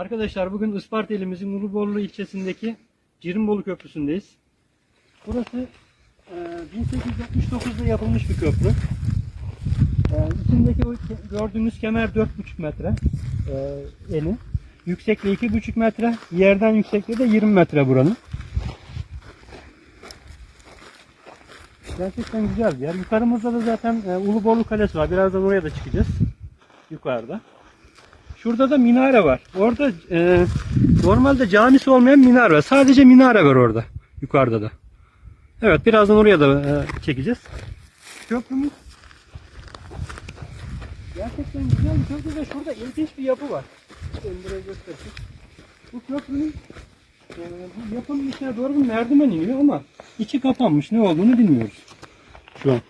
Arkadaşlar bugün Isparta ilimizin Uluborlu ilçesindeki Cirimbolu Köprüsü'ndeyiz. Burası e, 1869'da yapılmış bir köprü. E, içindeki o kemer 4,5 metre e, eni. Yüksekliği 2,5 metre. Yerden yüksekliği de 20 metre buranın. Gerçekten güzel bir yer. Yukarımızda da zaten e, Uluborlu Kalesi var. Birazdan oraya da çıkacağız. Yukarıda. Şurada da minare var. Orada e, normalde camisi olmayan minare var. Sadece minare var orada. Yukarıda da. Evet birazdan oraya da e, çekeceğiz. Köprümüz gerçekten güzel bir köprü ve şurada ilginç bir yapı var. Buraya göstereyim. Bu köprünün e, bu yapının içine doğru bir merdiven iniyor ama içi kapanmış. Ne olduğunu bilmiyoruz. Şu an.